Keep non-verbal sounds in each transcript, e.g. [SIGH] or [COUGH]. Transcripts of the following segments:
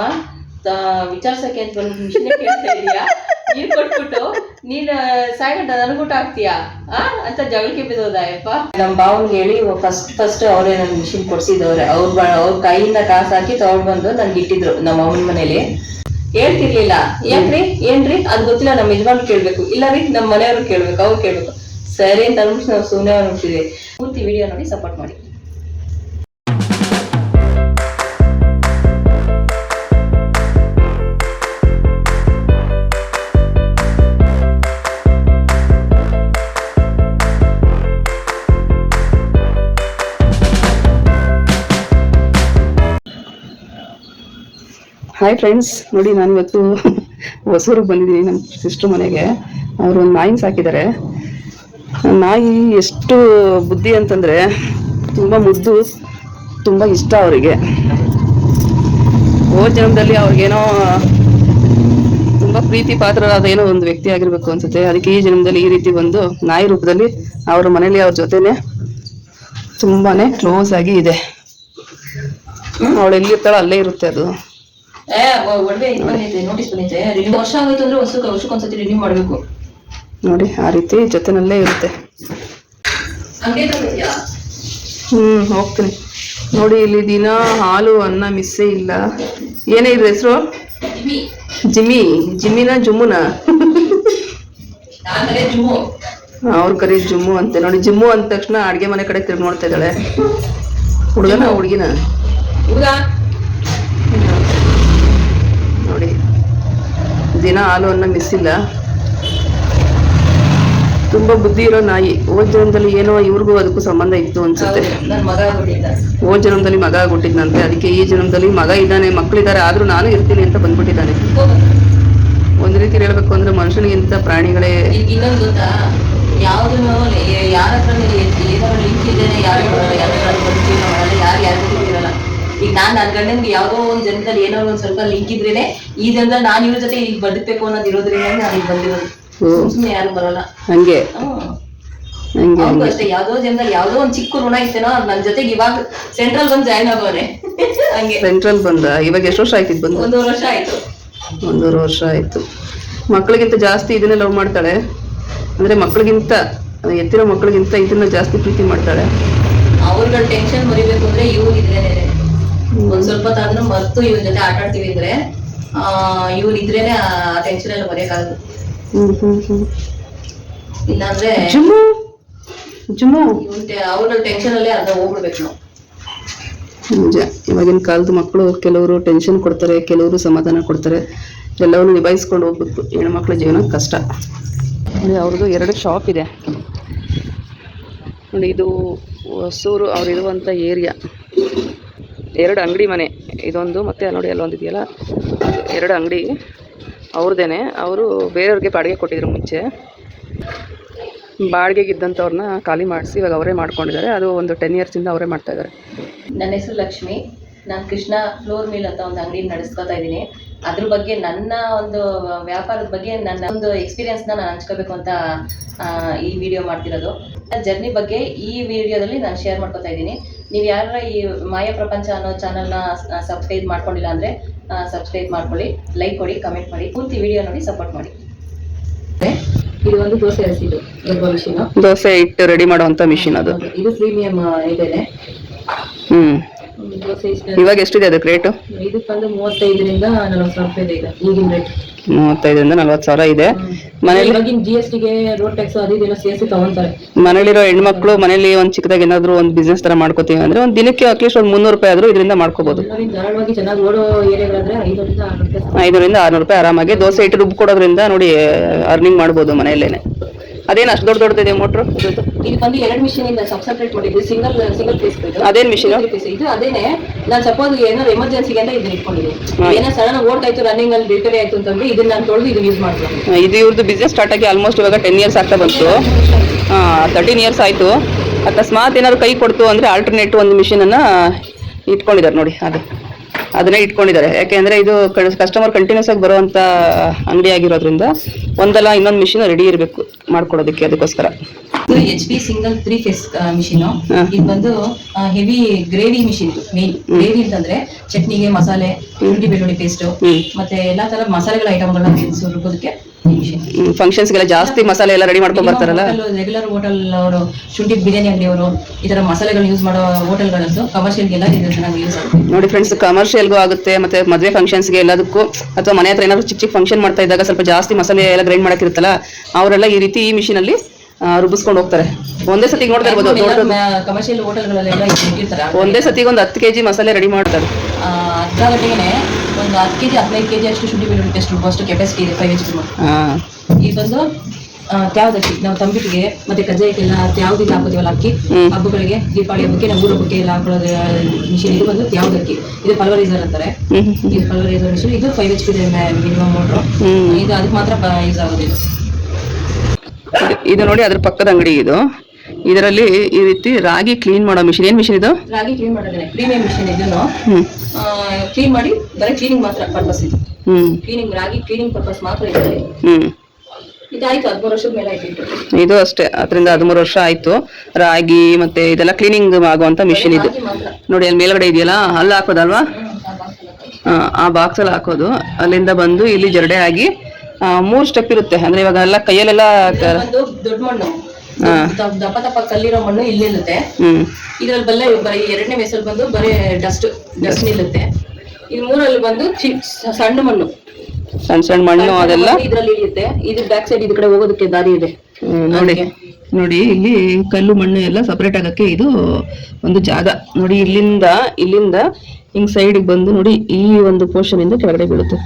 ಏನಮ್ಮ ವಿಚಾರ್ಸಕ್ಕೆ ಅಂತ ಬಂದು ಮಿಷನ್ ಕೇಳ್ತಾ ಇದೀಯಾ? ನೀರ್ ಕೊಟ್ಬಿಟ್ಟು ನೀನ್ ಸಾಯ್ಗಂಟ ನನ್ಗೂಟ ಆಗ್ತೀಯಾ ಆ ಅಂತ ಜಗಳಕ್ಕೆ ಬಿದ್ದೋದಾಯಪ್ಪ ನಮ್ಮ ಭಾವನ್ಗೆ ಹೇಳಿ ಫಸ್ಟ್ ಫಸ್ಟ್ ಅವರೇ ನನ್ನ ಮಿಷಿನ್ ಕೊಡ್ಸಿದವ್ರೆ ಅವ್ರ ಅವ್ರ ಕೈಯಿಂದ ಕಾಸು ಹಾಕಿ ತಗೊಂಡ್ ಬಂದು ನನ್ಗೆ ಇಟ್ಟಿದ್ರು ನಮ್ಮ ಅವನ ಮನೇಲಿ. ಹೇಳ್ತಿರ್ಲಿಲ್ಲ. ಯಾಕ್ರಿ? ಏನ್ರಿ? ಅದ್ ಗೊತ್ತಿಲ್ಲ ನಮ್ಮ ಯಜಮಾನ್ ಕೇಳ್ಬೇಕು. ಇಲ್ಲ ರೀ ನಮ್ಮ ಮನೆಯವ್ರು ಕೇಳ್ಬೇಕು ಅವ್ರು ಕೇಳ್ಬೇಕು. ಸರಿ ಅಂತ ಅನ್ಬಿಟ್ಟು ನಾವು ಸುಮ್ಮನೆ ಅನ್ಬಿಟ್ಟಿದ್ವಿ ಪೂರ್ತಿ ವಿಡಿಯೋ ನೋಡಿ ಸಪೋರ್ಟ್ ಮಾಡಿ. ಹಾಯ್ ಫ್ರೆಂಡ್ಸ್ ನೋಡಿ ನಾನು ಇವತ್ತು ಹೊಸೂರಿಗೆ ಬಂದಿದ್ದೀನಿ ನಮ್ಮ ಸಿಸ್ಟರ್ ಮನೆಗೆ. ಅವರು ಒಂದು ನಾಯಿನ ಸಾಕಿದ್ದಾರೆ. ನಾಯಿ ಎಷ್ಟು ಬುದ್ಧಿ ಅಂತಂದರೆ ತುಂಬ ಮುದ್ದು, ತುಂಬ ಇಷ್ಟ ಅವರಿಗೆ. ಓ ಜನ್ಮದಲ್ಲಿ ಅವ್ರಿಗೇನೋ ತುಂಬ ಪ್ರೀತಿ ಪಾತ್ರರಾದ ಏನೋ ಒಂದು ವ್ಯಕ್ತಿ ಆಗಿರ್ಬೇಕು ಅನ್ಸುತ್ತೆ. ಅದಕ್ಕೆ ಈ ಜನ್ಮದಲ್ಲಿ ಈ ರೀತಿ ಬಂದು ನಾಯಿ ರೂಪದಲ್ಲಿ ಅವರ ಮನೇಲಿ ಅವ್ರ ಜೊತೆನೆ ತುಂಬಾನೇ ಕ್ಲೋಸ್ ಆಗಿ ಇದೆ. ಅವಳು ಎಲ್ಲಿರ್ತಾಳೋ ಅಲ್ಲೇ ಇರುತ್ತೆ ಅದು. ಏ ಒ- ಒಡವೆ ಇದು ಬಂದೈತೆ ನೋಟಿಸ್ ಬಂದೈತೆ. ರಿನ್ಯೂ ವರ್ಷ ಆಗೋಯ್ತು ಅಂದ್ರೆ ವರ್ಷಕ್ಕೆ ವರ್ಷಕ್ಕೊಂದ್ಸತಿ ರಿನ್ಯೂ ಮಾಡಬೇಕು. ನೋಡಿ ಆ ರೀತಿ ಜೊತೆನಲ್ಲೇ ಇರುತ್ತೆ. ಹಂಗೆ ತಂದಿದ್ಯಾ ಹ್ಮ್ ಹೋಗ್ತೀನಿ. ನೋಡಿ ಇಲ್ಲಿ ದಿನ ಹಾಲು ಅನ್ನ ಮಿಸ್ಸೇ ಇಲ್ಲ. ಏನೇ ಇದ್ರ ಹೆಸರು? ಜಿಮ್ಮಿ. ಜಿಮ್ಮಿ. ಜಿಮ್ಮಿನ ಜುಮ್ಮುನ? ಅವ್ರ ಕರಿ ಜುಮ್ಮು ಅಂತೆ. ನೋಡಿ ಜಿಮ್ಮು ಅಂದ ತಕ್ಷಣ ಅಡ್ಗೆ ಮನೆ ಕಡೆ ತಿರುಗಿ ನೋಡ್ತಾ ಇದ್ದಾಳೆ. ಹುಡುಗನ ಹುಡುಗಿನ? ಹುಡುಗ ನೋಡಿ ದಿನ ಹಾಲು ಅನ್ನ ಮಿಸ್ ಇಲ್ಲ ತುಂಬಾ ಬುದ್ಧಿ ಇರೋ ನಾಯಿ. ಓದ್ ಜನ್ಮದಲ್ಲಿ ಏನೋ ಇವ್ರಿಗೂ ಅದಕ್ಕೂ ಸಂಬಂಧ ಇತ್ತು ಅನ್ಸುತ್ತೆ. ಹೋದ ಜನ್ಮದಲ್ಲಿ ಮಗ ಆಗ್ಬಿಟ್ಟಿದ್ನಂತೆ ಅದಕ್ಕೆ ಈ ಜನ್ಮದಲ್ಲಿ ಮಗ ಇದ್ದಾನೆ ಮಕ್ಕಳಿದ್ದಾರೆ ಆದ್ರೂ ನಾನು ಇರ್ತೀನಿ ಅಂತ ಬಂದ್ಬಿಟ್ಟಿದ್ದಾನೆ. ಒಂದ್ ರೀತಿ ಹೇಳ್ಬೇಕು ಅಂದ್ರೆ ಮನುಷ್ಯನಿಗಿಂತ ಪ್ರಾಣಿಗಳೇ ಇನ್ನೊಂದು ಯಾರ ಹತ್ರ ಲಿಂಕ್ ಇದೆ ಯಾರು ಯಾರ ಯಾರು ಈಗ ನಾನ್ ನನ್ನ ಗಂಡನ್ಗೆ ಯಾವ್ದೋ ಒಂದ್ ಜನದಲ್ಲಿ ಏನೋ ಒಂದ್ ಸ್ವಲ್ಪ ಲಿಂಕ್ ಇದ್ರೇನೆ ಈ ಜನದಲ್ಲಿ ನಾನು ಇವ್ರ ಜೊತೆ ಈಗ ಬದುಕಬೇಕು ಅನ್ನೋದು ಇರೋದ್ರಿಂದ ನಾನು ಈಗ ಬಂದಿರೋದು. ಹ್ಮ್. ಸುಮ್ನೆ ಯಾರು ಬರಲ್ಲ. ಹಂಗೆ. ಹ್ಮ್. ಹಂಗೆ ಅಷ್ಟೇ ಯಾವ್ದೋ ಜನದಲ್ಲಿ ಯಾವ್ದೋ ಒಂದ್ ಚಿಕ್ಕ ಋಣ ಇತ್ತೇನೋ ಅದ್ ನನ್ ಜೊತೆಗೆ ಇವಾಗ ಸೆಂಟ್ರಲ್ ಬಂದ್ ಜಾಯ್ನ್ ಆಗೋರೆ. ಹಂಗೆ. ಸೆಂಟ್ರಲ್ ಬಂದ? ಇವಾಗ ಎಷ್ಟು ವರ್ಷ ಆಯ್ತು ಇದ್ ಬಂದು? ಒಂದೂವರೆ ವರ್ಷ ಆಯ್ತು. ಒಂದೂವರೆ ವರ್ಷ ಆಯ್ತು. ಮಕ್ಕಳಿಗಿಂತ ಜಾಸ್ತಿ ಇದನ್ನೇ ಲವ್ ಮಾಡ್ತಾಳೆ. ಅಂದ್ರೆ ಮಕ್ಕಳಿಗಿಂತ ಎತ್ತಿರೋ ಮಕ್ಕಳಿಗಿಂತ ಇದನ್ನ ಜಾಸ್ತಿ ಪ್ರೀತಿ ಮಾಡ್ತಾಳೆ. ಅವ್ರಗಳ ಟೆನ್ಷನ್ ಮರಿಬೇಕು ಅಂದ್ರೆ ಇವ್ರು ಇದ್ರೇನೆ. ಒಂದ್ ಸ್ವಲ್ಪ ತಾದ್ರೂ ಮರ್ತು ಇವ್ರ ಜೊತೆ ಆಟ ಆಡ್ತೀವಿ ಅಂದ್ರೆ ಆ ಇವ್ರ ಇದ್ರೇನೆ ಆ ಟೆನ್ಷನ್ ಎಲ್ಲ ಮರೆಯಕ್ಕಾಗದು ಹ್ಮ್ ಹ್ಮ್ ಹ್ಮ್. ಇಲ್ಲಾಂದ್ರೆ ಜುಮು ಜುಮು ಅವ್ರಗಳ ಟೆನ್ಷನ್ ಅಲ್ಲೇ ಅರ್ಧ ಹೋಗ್ಬಿಡ್ಬೇಕು ನಾವು. ನಿಜ ಇವಾಗಿನ ಕಾಲದ ಮಕ್ಕಳು ಕೆಲವರು ಟೆನ್ಷನ್ ಕೊಡ್ತಾರೆ ಕೆಲವರು ಸಮಾಧಾನ ಕೊಡ್ತಾರೆ ಎಲ್ಲವನ್ನು ನಿಭಾಯಿಸ್ಕೊಂಡು ಹೋಗ್ಬೇಕು. ಹೆಣ್ಮಕ್ಳ ಜೀವನ ಕಷ್ಟ. ನೋಡಿ ಅವ್ರದ್ದು ಎರಡು ಶಾಪ್ ಇದೆ. ನೋಡಿ ಇದು ಹೊಸೂರು ಅವ್ರು ಇರುವಂಥ ಏರಿಯಾ ಎರಡು ಅಂಗಡಿ ಮನೆ. ಇದೊಂದು ಮತ್ತೆ ನೋಡಿ ಅಲ್ಲೊಂದು ಇದೆಯಲ್ಲ ಎರಡು ಅಂಗಡಿ. ಅವ್ರದ್ದೇನೆ ಅವರು ಬೇರೆಯವ್ರಿಗೆ ಬಾಡಿಗೆ ಕೊಟ್ಟಿದ್ರು ಮುಂಚೆ. ಬಾಡಿಗೆಗೆ ಇದ್ದಂಥವ್ರನ್ನ ಖಾಲಿ ಮಾಡಿಸಿ ಇವಾಗ ಅವರೇ ಮಾಡ್ಕೊಂಡಿದ್ದಾರೆ. ಅದು ಒಂದು ಟೆನ್ ಇಯರ್ಸಿಂದ ಅವರೇ ಮಾಡ್ತಾ ಇದ್ದಾರೆ. ನನ್ನ ಹೆಸರು ಲಕ್ಷ್ಮಿ. ನಾನು ಕೃಷ್ಣ ಫ್ಲೋರ್ ಮಿಲ್ ಅಂತ ಒಂದು ಅಂಗಡಿ ನಡೆಸ್ಕೊತಾ ಇದ್ದೀನಿ. ಅದ್ರ ಬಗ್ಗೆ ನನ್ನ ಒಂದು ವ್ಯಾಪಾರದ ಬಗ್ಗೆ ನನ್ನ ಒಂದು ಎಕ್ಸ್ಪೀರಿಯನ್ಸ್ನ ನಾನು ಹಂಚ್ಕೋಬೇಕು ಅಂತ ಈ ವಿಡಿಯೋ ಮಾಡ್ತಿರೋದು. ಜರ್ನಿ ಬಗ್ಗೆ ಈ ವಿಡಿಯೋದಲ್ಲಿ ನಾನು ಶೇರ್ ಮಾಡ್ಕೊತಾ ಇದ್ದೀನಿ. ನೀವು ಯಾರ ಈ ಮಾಯಾ ಪ್ರಪಂಚ ಅನ್ನೋ ಚಾನಲ್ನ ಸಬ್ಸ್ಕ್ರೈಬ್ ಮಾಡ್ಕೊಂಡಿಲ್ಲ ಅಂದರೆ ಸಬ್ಸ್ಕ್ರೈಬ್ ಮಾಡ್ಕೊಳ್ಳಿ ಲೈಕ್ ಕೊಡಿ ಕಮೆಂಟ್ ಮಾಡಿ ಪೂರ್ತಿ ವಿಡಿಯೋ ನೋಡಿ ಸಪೋರ್ಟ್ ಮಾಡಿ. ಇದು ಒಂದು ದೋಸೆ ಹಸಿದು ಗರ್ಭ ಮಿಷಿನ್ ದೋಸೆ ಇಟ್ಟು ರೆಡಿ ಮಾಡುವಂತ ಮಿಷಿನ್ ಅದು. ಇದು ಪ್ರೀಮಿಯಂ ಇದೇನೆ. ಹ್ಮ್. ದೋಸೆ ಇವಾಗ ಎಷ್ಟಿದೆ ಅದಕ್ಕೆ ರೇಟು ಇದಕ್ಕೆ ಬಂದು ಮೂವತ್ತೈದರಿಂದ ನಲವತ್ತು ಸಾವಿರ ರೂಪಾಯಿ ಇದೆ ಈಗ ಈಗಿನ ರೇಟ್ ಮೂವತ್ತೈದರಿಂದ ನಲ್ವತ್ತು ಸಾವಿರ ಇದೆ. ಮನೇಲಿ ಇವಾಗಿನ ಜಿ ಎಸ್ ಟಿಗೆ ರೋಡ್ ಟ್ಯಾಕ್ಸ್ ಅದು ಇದೆಲ್ಲ ಸೇರಿಸಿ ತಗೊಂತಾರೆ. ಮನೇಲಿರೋ ಹೆಣ್ಮಕ್ಳು ಮನೇಲಿ ಒಂದ್ ಚಿಕ್ಕದಾಗಿ ಏನಾದ್ರು ಒಂದು ಬಿಸ್ನೆಸ್ ತರ ಮಾಡ್ಕೋತೀವಿ ಅಂದ್ರೆ ಒಂದ್ ದಿನಕ್ಕೆ ಅಟ್ಲೀಸ್ಟ್ ಒಂದ್ ಮುನ್ನೂರು ರೂಪಾಯಿ ಆದ್ರೂ ಇದರಿಂದ ಮಾಡ್ಕೋಬಹುದು ಎಲ್ಲರಿಗೂ ಧಾರಾಳವಾಗಿ ಚೆನ್ನಾಗಿ ಓಡೋ ಏರಿಯಾಗಳಾದ್ರೆ ಐದರಿಂದ ಆರು ರೂಪಾಯಿ ಐದರಿಂದ ಆರ್ನೂರು ರೂಪಾಯಿ ಆರಾಮಾಗಿ ದೋಸೆ ಇಟ್ಟು ರುಬ್ ಕೊಡೋದ್ರಿಂದ ನೋಡಿ ಅರ್ನಿಂಗ್ ಮಾಡ್ಬೋದು ಮನೆಯಲ್ಲೇನೆ. ಅದೇನು ಅಷ್ಟು ದೊಡ್ಡ ದೊಡ್ಡದಿದೆ ಮೋಟ್ರು ಇದು ಬಂದು ಎರಡು ಮಿಷಿನ್ ಇಂದ ಸಬ್ ಸಪ್ರೇಟ್ ಮಾಡಿದ್ದು ಸಿಂಗಲ್ ಸಿಂಗಲ್ ಪೀಸ್ ಅದೇನ್ ಮಿಷಿನ್ ಇದು ಅದೇನೆ ನಾನು ಸಪೋಸ್ ಏನಾದ್ರು ಎಮರ್ಜೆನ್ಸಿಗೆ ಅಂತ ಇದನ್ನ ಇಟ್ಕೊಂಡಿದ್ದೀನಿ. ಏನೋ ಸಡನ್ ಓಟ್ ಇತ್ತು ರನ್ನಿಂಗ್ ಅಲ್ಲಿ ರಿಪೇರಿ ಆಯ್ತು ಅಂತಂದ್ರೆ ಇದನ್ನ ನಾನು ತೊಳೆದು ಇದನ್ನ ಯೂಸ್ ಮಾಡ್ತೀನಿ. ಇದು ಇವ್ರದ್ದು ಬಿಸ್ನೆಸ್ ಸ್ಟಾರ್ಟ್ ಆಗಿ ಆಲ್ಮೋಸ್ಟ್ ಇವಾಗ ಟೆನ್ ಇಯರ್ಸ್ ಆಗ್ತಾ ಬಂತು. ತರ್ಟೀನ್ ಇಯರ್ಸ್ ಆಯ್ತು. ಅಕಸ್ಮಾತ್ ಏನಾದ್ರು ಕೈ ಕೊಡ್ತು ಅಂದ್ರೆ ಆಲ್ಟರ್ನೇಟ್ ಒಂದು ಮಿಷಿನನ್ನು ಅನ್ನ ಇಟ್ಕೊಂಡಿದ್ದಾರೆ ನೋಡಿ ಅದು. ಅದನ್ನೇ ಇಟ್ಕೊಂಡಿದ್ದಾರೆ. ಯಾಕೆಂದ್ರೆ ಇದು ಕಸ್ಟಮರ್ ಕಂಟಿನ್ಯೂಸ್ ಆಗಿ ಬರುವಂತ ಅಂಗಡಿ ಆಗಿರೋದ್ರಿಂದ ಒಂದಲ್ಲ ಇನ್ನೊಂದು ಮಿಷಿನ್ ರೆಡಿ ಇರಬೇಕು ಮಾಡ್ಕೊಡೋದಕ್ಕೆ ಅದಕ್ಕೋಸ್ಕರ. H P single three phase machine. ಇದು ಬಂದು ಹೆವಿ ಗ್ರೇವಿ ಮಿಷಿನ್ ಇದು ಮೇನ್ ಗ್ರೇವಿ ಅಂತಂದ್ರೆ ಚಟ್ನಿಗೆ ಮಸಾಲೆ ಶುಂಠಿ ಬೆಳ್ಳುಳ್ಳಿ ಪೇಸ್ಟ್ ಮತ್ತೆ ಎಲ್ಲಾ ತರ ಮಸಾಲೆಗಳ ಐಟಮ್ಗಳನ್ನ ರುಬ್ಬೋದಕ್ಕೆ ಈ ಗೆಲ್ಲ ಜಾಸ್ತಿ ಮಸಾಲೆ ಎಲ್ಲ ರೆಡಿ ಮಾಡ್ಕೊಂಡು ಬರ್ತಾರಲ್ಲ? ರೆಗ್ಯುಲರ್ ಹೋಟೆಲ್ ಅವರು ಶುಂಠಿ ಬಿರಿಯಾನಿ ಅಂಗಡಿಯವರು ಈ ತರ ಮಸಾಲೆಗಳು ಯೂಸ್ ಮಾಡೋ ಹೋಟೆಲ್ ಕಮರ್ಷಿಯಲ್ ಎಲ್ಲ ಚೆನ್ನಾಗಿ ಯೂಸ್ ಆಗುತ್ತೆ. ನೋಡಿ ಫ್ರೆಂಡ್ಸ್ ಕಮರ್ಷಿಯಲ್ಗೂ ಆಗುತ್ತೆ ಮತ್ತೆ ಮದುವೆ ಫಂಕ್ಷನ್ಸ್ಗೆ ಎಲ್ಲದಕ್ಕೂ ಅಥವಾ ಮನೆ ಹತ್ರ ಏನಾದ್ರು ಚಿಕ್ಕ ಚಿಕ್ಕ ಫಂಕ್ಷನ್ ಮಾಡ್ತಾ ಇದ್ದಾಗ ಸ್ವಲ್ಪ ಜಾಸ್ತಿ ಮಸಾಲೆ ಎಲ್ಲ ಗ್ರೈಂಡ್ ಮಾಡಕ್ಕಿರುತ್ತಲ್ಲ ಅವರೆಲ್ಲ ಈ ರೀತಿ ಈ ಮಿಷಿನಲ್ಲಿ ರುಬ್ಬಿಸ್ಕೊಂಡು ಹೋಗ್ತಾರೆ. ಒಂದೇ ಸತಿ ನೋಡ್ತಾ ಇರ್ಬೋದು ಕಮರ್ಷಿಯಲ್ ಹೋಟೆಲ್ಗಳಲ್ಲೆಲ್ಲ ಒಂದೇ ಸತಿಗೆ ಒಂದು ಹತ್ತು ಕೆಜಿ ಮಸಾಲೆ ರೆಡಿ ಮಾಡ್ತಾರೆ. ಒಂದು ಹತ್ತು ಕೆಜಿ ಹದಿನೈದು ಕೆಜಿ ಅಷ್ಟು ಶುಂಠಿ ಬೆಳ್ಳುಳ್ಳಿ ಪೇಸ್ಟ್ ರುಬ್ಬುವಷ್ಟು ಕೆಪಾಸಿಟಿ ಇದೆ ಫೈವ್ ಎಚ್ ಬಂದು ತ್ಯಾವ್ದಕ್ಕಿ ನಾವು ತಂಬಿಟ್ಟಿಗೆ ಮತ್ತೆ ಕಜ್ಜಾಯಕ್ಕೆಲ್ಲ ತ್ಯಾವ್ದಿಗೆ ಹಾಕೋತೀವಲ್ಲ ಅಕ್ಕಿ. ಹಬ್ಬಗಳಿಗೆ ದೀಪಾವಳಿ ಹಬ್ಬಕ್ಕೆ ನಮ್ಮ ಊರ ಹಬ್ಬಕ್ಕೆ ಎಲ್ಲ ಹಾಕೊಳ್ಳೋದು ಮಿಷಿನ್ ಇದು ಬಂದು ತ್ಯಾವ್ದಕ್ಕಿ ಇದು ಪಲ್ವರೈಸರ್ ಅಂತಾರೆ. ಇದು ಪಲ್ವರೈಸರ್ ಮಿಷಿನ್ ಇದು five H P minimum motor ಇದು ಅದಕ್ಕೆ ಮಾತ್ರ ಯೂಸ್ ಆಗೋದು ಇದು. ಇದು- ನೋಡಿ ಅದ್ರ ಪಕ್ಕದ ಅಂಗಡಿ ಇದು. ಇದರಲ್ಲಿ ಈ ರೀತಿ ರಾಗಿ ಕ್ಲೀನ್ ಮಾಡೋ ಮಿಷಿನ್ ಏನ್ ಮಿಷಿನ್ ಇದು? ರಾಗಿ ಕ್ಲೀನ್ ಮಾಡೋದೇ ಪ್ರೀಮಿಯಂ ಮಿಷಿನ್ ಇದನ್ನು. ಕ್ಲೀನ್ ಮಾಡಿ ಬರೀ ಕ್ಲೀನಿಂಗ್ ಮಾತ್ರ ಪರ್ಪಸ್ ಇದು. ಕ್ಲೀನಿಂಗ್ ರಾಗಿ ಕ್ಲೀನಿಂಗ್ ಪರ್ಪಸ್ ಮಾತ್ರ ಇದೆ ಹ್ಮ್. ಇದಾಯ್ತು ಹದಿಮೂರು ವರ್ಷದ ಮೇಲೆ ಆಯ್ತು ಇದು ಅಷ್ಟೇ ಅದರಿಂದ ಹದಿಮೂರು ವರ್ಷ ಆಯ್ತು. ರಾಗಿ ಮತ್ತೆ ಇದೆಲ್ಲ ಕ್ಲೀನಿಂಗ್ ಆಗುವಂತ ಮಿಷಿನ್ ಇದು. ನೋಡಿ ಅಲ್ಲಿ ಮೇಲ್ಗಡೆ ಇದೆಯಲ್ಲ ಅಲ್ಲಿ ಹಾಕೋದಲ್ವಾ? ಆ. ಬಾಕ್ಸ್ ಅಲ್ಲಿ ಹಾಕೋದು. ಅಲ್ಲಿಂದ ಬಂದು ಇಲ್ಲಿ ಜರಡೆ ಆಗಿ ಮೂರ್ ಸ್ಟೆಪ್ ಇರುತ್ತೆ. ಅಂದ್ರೆ ಇವಾಗ ಎಲ್ಲ ಕೈಯಲ್ಲೆಲ್ಲ ದೊಡ್ಡ ಮಣ್ಣು. ದಪ್ಪ ದಪ್ಪ ಕಲ್ಲಿರೋ ಮಣ್ಣು ಇಲ್ಲಿ ನಿಲ್ಲುತ್ತೆ ಇದ್ರಲ್ಲಿ ಬಲ್ಲ ಎರಡನೇ ಮೆಸಲ್ ಬಂದು ಬರೀ ಡಸ್ಟ್ ಡಸ್ಟ್ ನಿಲ್ಲುತ್ತೆ. ಇದು ಮೂರಲ್ಲಿ ಬಂದು ಸಣ್ಣ ಮಣ್ಣು. ಸಣ್ಣ ಸಣ್ಣ ಮಣ್ಣು ಅದೆಲ್ಲ? ಇದ್ರಲ್ಲಿ ಇಳಿಯುತ್ತೆ. ಇದು ಬ್ಯಾಕ್ ಸೈಡ್ ಇದ್ ಕಡೆ ಹೋಗೋದಕ್ಕೆ ದಾರಿ ಇದೆ. ನೋಡಿ. ನೋಡಿ ಇಲ್ಲಿ ಕಲ್ಲು ಮಣ್ಣು ಎಲ್ಲ ಸಪರೇಟ್ ಆಗಕ್ಕೆ ಇದು ಒಂದು ಜಾಗ. ನೋಡಿ ಇಲ್ಲಿಂದ ಇಲ್ಲಿಂದ ಹಿಂಗ್ ಸೈಡ್ ಬಂದು ನೋಡಿ ಈ ಒಂದು ಪೋರ್ಷನ್ ಇಂದ ಕೆಳಗಡೆ ಬೀಳುತ್ತೆ.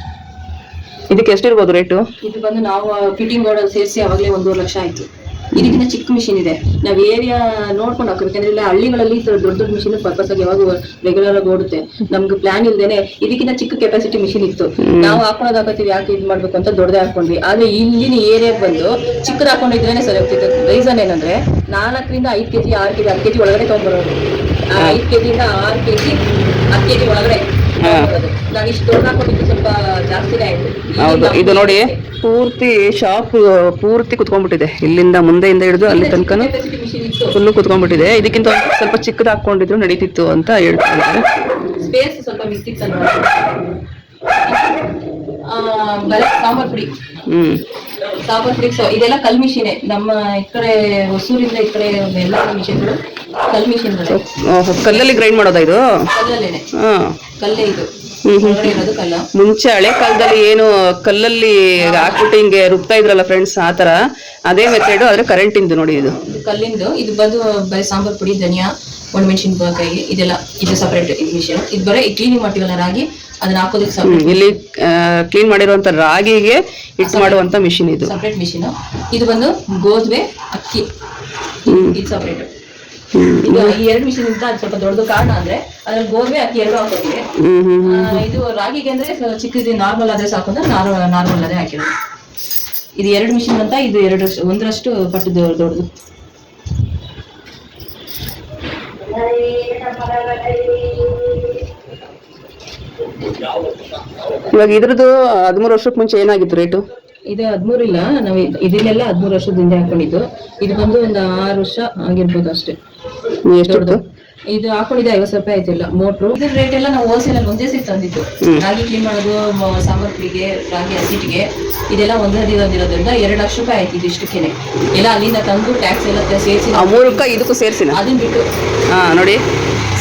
ಇದಕ್ಕೆ ಎಷ್ಟಿರ್ಬೋದು ರೇಟು ಇದು ಬಂದು ನಾವು ಫಿಟ್ಟಿಂಗ್ ಬೋರ್ಡ್ ಸೇರಿಸಿ ಅವಾಗಲೇ ಒಂದೂವರೆ ಲಕ್ಷ ಆಯ್ತು. ಇದಕ್ಕಿಂತ ಚಿಕ್ಕ ಮಿಷಿನ್ ಇದೆ. ನಾವು ಏರಿಯಾ ನೋಡ್ಕೊಂಡು ಹಾಕಬೇಕು. ಅಂದ್ರೆ ಇಲ್ಲ ಹಳ್ಳಿಗಳಲ್ಲಿ ದೊಡ್ಡ ದೊಡ್ಡ ಮಿಷಿನ್ ಪರ್ಪಸ್ ಆಗಿ ಯಾವಾಗ ರೆಗ್ಯುಲರ್ ಆಗಿ ಓಡುತ್ತೆ. ನಮ್ಗೆ ಪ್ಲಾನ್ ಇಲ್ದೇನೆ ಇದಕ್ಕಿಂತ ಚಿಕ್ಕ ಕೆಪಾಸಿಟಿ ಮಿಷಿನ್ ಇತ್ತು. ನಾವು ಹಾಕೊಳೋದು ಹಾಕತ್ತೀವಿ ಯಾಕೆ ಇದು ಮಾಡ್ಬೇಕು ಅಂತ ದೊಡ್ಡದೇ ಹಾಕೊಂಡ್ವಿ ಆದ್ರೆ ಇಲ್ಲಿನ ಏರಿಯಾಗೆ ಬಂದು ಚಿಕ್ಕದ ಹಾಕೊಂಡಿದ್ರೇನೆ ಸರಿ ಹೋಗ್ತಿತ್ತು. ರೀಸನ್ ಏನಂದ್ರೆ ನಾಲ್ಕರಿಂದ ಐದು ಕೆಜಿ ಆರು ಕೆಜಿ ಹತ್ತು ಕೆಜಿ ಒಳಗಡೆ ತಗೊಂಡ್ಬರೋದು ಐದು ಕೆಜಿಯಿಂದ ಆರು ಕೆಜಿ ಹತ್ತು ಕೆಜಿ ಒಳಗಡೆ. ಹೌದು ಇದು ನೋಡಿ. ಪೂರ್ತಿ ಶಾಪ್ ಪೂರ್ತಿ ಕುತ್ಕೊಂಡ್ಬಿಟ್ಟಿದೆ. ಇಲ್ಲಿಂದ ಮುಂದೆಯಿಂದ ಹಿಡಿದು ಅಲ್ಲಿ ತನಕ ಫುಲ್ಲು ಕುತ್ಕೊಂಡ್ಬಿಟ್ಟಿದೆ. ಇದಕ್ಕಿಂತ ಸ್ವಲ್ಪ ಚಿಕ್ಕದಾಕೊಂಡಿದ್ರು ನಡೀತಿತ್ತು ಅಂತ ಹೇಳ್ತಾ ಇದ್ದಾರೆ ಸ್ಪೇಸ್ ಸ್ವಲ್ಪ ಮಿಕ್ಕಿತ್ತಲ್ವ ಆ, ಬರೀ ಸಾಂಬಾರ್ ಪುಡಿ. ಹ್ಮ್. ಸಾಂಬಾರ್ ಪುಡಿ ಸೊ ಇದೆಲ್ಲ ಕಲ್ ಮಿಷಿನೇ ನಮ್ಮ ಈ ಕಡೆ ಹೊಸೂರಿಂದ ಈ ಕಡೆ ಎಲ್ಲ ಮಿಷಿನ್ಗಳು ಕಲ್ ಮಿಷಿನ್ಗಳೇ ಕಲ್ಲಲ್ಲಿ ಗ್ರೈಂಡ್ ಮಾಡೋದಾ ಇದು? ಕಲ್ಲಲ್ಲೇನೆ. ಹಾ. ಕಲ್ಲೇ ಇದು. ಒಳಗಡೆ ಇರೋದು ಕಲ್ಲ. ಮುಂಚೆ ಹಳೆ ಕಾಲದಲ್ಲಿ ಏನು ಕಲ್ಲಲ್ಲಿ ಹಾಕ್ಬಿಟ್ಟು ಹಿಂಗೆ ರುಬ್ತಾ ಇದ್ರಲ್ಲ ಫ್ರೆಂಡ್ಸ್ ಆ ತರ ಅದೇ ಮೆಥಡ್ ಆದ್ರೆ ಕರೆಂಟ್ ಇಂದು ನೋಡಿ ಇದು. ಇದು ಕಲ್ಲಿಂದು. ಇದು ಬಂದು ಬರೀ ಸಾಂಬಾರ್ ಪುಡಿ ಧನಿಯಾ ಒಣಮೆಣಸಿನ್ಕಾಯಿ ಇದೆಲ್ಲ ಇದು ಸಪರೇಟ್ ಮಿಷಿನ್ ಇದು ಬರೀ ಕ್ಲೀನಿಂಗ್ ಮಾಡ್ತೀವಲ್ಲ ರಾಗಿ ಅದನ್ನ ಹಾಕೋದಕ್ಕೆ ಸಪರೇಟ್ ಇಲ್ಲಿ ಕ್ಲೀನ್ ಮಾಡಿರುವಂತ ರಾಗಿಗೆ ಹಿಟ್ ಮಾಡುವಂತ ಮಿಷಿನ್ ಇದು. ಸಪರೇಟ್ ಮಿಷಿನ್ ಇದು ಬಂದು ಗೋಧುವೆ ಅಕ್ಕಿ. ಇದು ಸಪರೇಟ್ ಈಗ ಇದು ಈ ಎರಡು ಮಿಷಿನ್ ಅಂತ ಸ್ವಲ್ಪ ದೊಡ್ಡದು ಕಾರಣ ಅಂದ್ರೆ ಅದ್ರಲ್ಲಿ ಗೋಧುವೆ ಅಕ್ಕಿ ಎರಡು ಹಾಕೋತೀವಿ. ಇದು ರಾಗಿಗೆ ಅಂದ್ರೆ ಚಿಕ್ಕದು ನಾರ್ಮಲ್ ಆದ್ರೆ ಸಾಕು ಅಂದ್ರೆ ನಾರ್ಮಲ್ ಅದೇ ಹಾಕಿರೋದು. ಇದು ಎರಡು ಮಿಷಿನ್ ಅಂತ ಇದು ಎರಡು ಒಂದರಷ್ಟು ಪಟ್ಟು ದೊಡ್ಡದು. ಇವಾಗ ಇದ್ರದ್ದು ಹದಿಮೂರು ವರ್ಷಕ್ಕೆ ಮುಂಚೆ ಏನಾಗಿತ್ತು ರೇಟು? ಇದು ಹದಿಮೂರು ಇಲ್ಲ ನಾವು ಇದ್- ಇದನ್ನೆಲ್ಲ ಹದಿಮೂರು ವರ್ಷದ ಹಿಂದೆ ಹಾಕೊಂಡಿದ್ದು. ಇದು ಬಂದು ಒಂದು ಆರು ವರ್ಷ ಆಗಿರ್ಬೋದು ಅಷ್ಟೇ. ಎಷ್ಟಿತ್ತು? ಇದು ಹಾಕೊಂಡಿದ್ದೆ ಐವತ್ತು ರೂಪಾಯಿ ಆಯ್ತಿಲ್ಲ ಮೋಟ್ರು. ಇದ್ರ ರೇಟ್ ಎಲ್ಲ ನಾವು ಹೋಲ್ಸೇಲ್ ಅಲ್ಲಿ ಒಂದೇ ಸೇರಿ ತಂದಿದ್ದು. ರಾಗಿ ಕ್ಲೀನ್ ಮಾಡೋದು ಸಾಂಬಾರ್ ಪುಡಿಗೆ ರಾಗಿ ಹಸಿಟ್ಟಿಗೆ ಇದೆಲ್ಲ ಒಂದೇ ಇರೋದ್ರಿಂದ ಎರಡು ಲಕ್ಷ ರೂಪಾಯಿ ಆಯ್ತು ಇದು ಇಷ್ಟಕ್ಕೇನೆ ಎಲ್ಲ ಅಲ್ಲಿಂದ ತಂದು ಟ್ಯಾಕ್ಸ್ ಎಲ್ಲ ಸೇರಿಸಿ ಆ ಮೂರಕ್ಕ ಇದಕ್ಕೂ ಸೇರಿಸಿ ಅದನ್ನ ಬಿಟ್ಟು. ಹಾಂ ನೋಡಿ.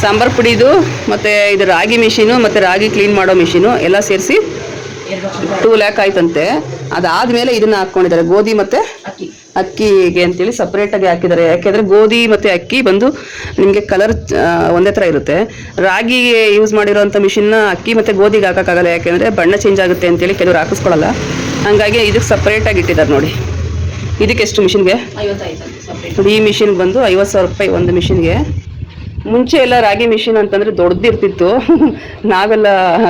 ಸಾಂಬಾರ್ ಪುಡಿದು ಮತ್ತೆ ಇದು ರಾಗಿ ಮಿಷಿನು ಮತ್ತೆ ರಾಗಿ ಕ್ಲೀನ್ ಮಾಡೋ ಮಿಷಿನು ಎಲ್ಲ ಸೇರಿಸಿ ಟೂ ಲ್ಯಾಕ್ ಆಯ್ತಂತೆ. ಅದಾದ್ಮೇಲೆ ಇದನ್ನ ಹಾಕೊಂಡಿದ್ದಾರೆ ಗೋಧಿ ಮತ್ತೆ ಅಕ್ಕಿ. ಅಕ್ಕಿಗೆ ಅಂತೇಳಿ ಸಪ್ರೇಟಾಗಿ ಹಾಕಿದ್ದಾರೆ. ಯಾಕೆಂದ್ರೆ ಗೋಧಿ ಮತ್ತೆ ಅಕ್ಕಿ ಬಂದು ನಿಮಗೆ ಕಲರ್ ಒಂದೇ ತರ ಇರುತ್ತೆ. ರಾಗಿಗೆ ಯೂಸ್ ಮಾಡಿರೋಂಥ ಮಿಷಿನ್ನ ಅಕ್ಕಿ ಮತ್ತೆ ಗೋಧಿಗೆ ಹಾಕೋಕ್ಕಾಗಲ್ಲ. ಯಾಕೆಂದ್ರೆ ಬಣ್ಣ ಚೇಂಜ್ ಆಗುತ್ತೆ ಅಂತೇಳಿ ಕೆಲವರು ಹಾಕಿಸ್ಕೊಳ್ಳಲ್ಲ ಹಂಗಾಗಿ ಇದಕ್ಕೆ ಸಪ್ರೇಟ್ ಆಗಿ ಇಟ್ಟಿದ್ದಾರೆ ನೋಡಿ. ಇದಕ್ಕೆ ಎಷ್ಟು ಮಿಷಿನ್ಗೆ ಈ ಮಿಷಿನ್ ಬಂದು ಐವತ್ತು ಸಾವಿರ ರೂಪಾಯಿ ಒಂದು ಮಿಷಿನ್ಗೆ ಮುಂಚೆ ಎಲ್ಲ ರಾಗಿ ಮಿಷಿನ್ ಅಂತಂದ್ರೆ ದೊಡ್ಡದಿರ್ತಿತ್ತು [LAUGHS] ನಾವೆಲ್ಲ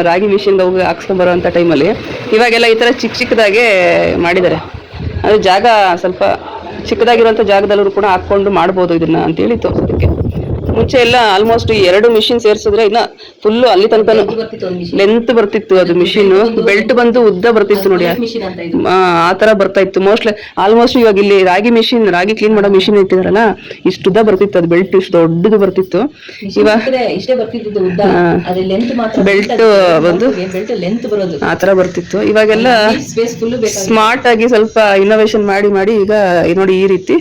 ರಾಗಿ ಮಿಷಿನ್ಗೆ ಹೋಗಿ ಹಾಕ್ಸ್ಕೊಂಬರೋ ಅಂಥ ಟೈಮಲ್ಲಿ ಇವಾಗೆಲ್ಲ ಈ ಥರ ಚಿಕ್ಕ ಚಿಕ್ಕದಾಗೆ ಮಾಡಿದ್ದಾರೆ. ಅದು ಜಾಗ ಸ್ವಲ್ಪ ಚಿಕ್ಕದಾಗಿರುವಂಥ ಜಾಗದಲ್ಲೂ ಕೂಡ ಹಾಕ್ಕೊಂಡು ಮಾಡ್ಬೋದು ಇದನ್ನ ಅಂತೇಳಿ ತೋರಿಸೋದಕ್ಕೆ. ಮುಂಚೆ ಎಲ್ಲ ಆಲ್ಮೋಸ್ಟ್ ಎರಡು ಮಿಷಿನ್ ಸೇರ್ಸಿದ್ರೆ ಇನ್ನ ಫುಲ್ ಅಲ್ಲಿ ತನಕ ಲೆಂತ್ ಬರ್ತಿತ್ತು ಅದು ಮಿಷಿನ್ ಬೆಲ್ಟ್ ಬಂದು ಉದ್ದ ಬರ್ತಿತ್ತು ನೋಡಿ. ಆ ತರ ಬರ್ತಾ ಇತ್ತು. ಮೋಸ್ಟ್ಲಿ ಆಲ್ಮೋಸ್ಟ್ ಇವಾಗ ಇಲ್ಲಿ ರಾಗಿ ಮಿಷಿನ್ ರಾಗಿ ಕ್ಲೀನ್ ಮಾಡೋ ಮಿಷಿನ್ ಇಟ್ಟಿದಾರಲ್ಲ ಇಷ್ಟು ಉದ್ದ ಬರ್ತಿತ್ತು ಅದು ಬೆಲ್ಟ್ ಇಷ್ಟು ದೊಡ್ಡದು ಬರ್ತಿತ್ತು. ಇವಾಗ ಬೆಲ್ಟ್ ಬಂದು ಆ ತರ ಬರ್ತಿತ್ತು. ಇವಾಗೆಲ್ಲ ಸ್ಮಾರ್ಟ್ ಆಗಿ ಸ್ವಲ್ಪ ಇನ್ನೋವೇಶನ್ ಮಾಡಿ ಮಾಡಿ ಈಗ ನೋಡಿ ಈ ರೀತಿ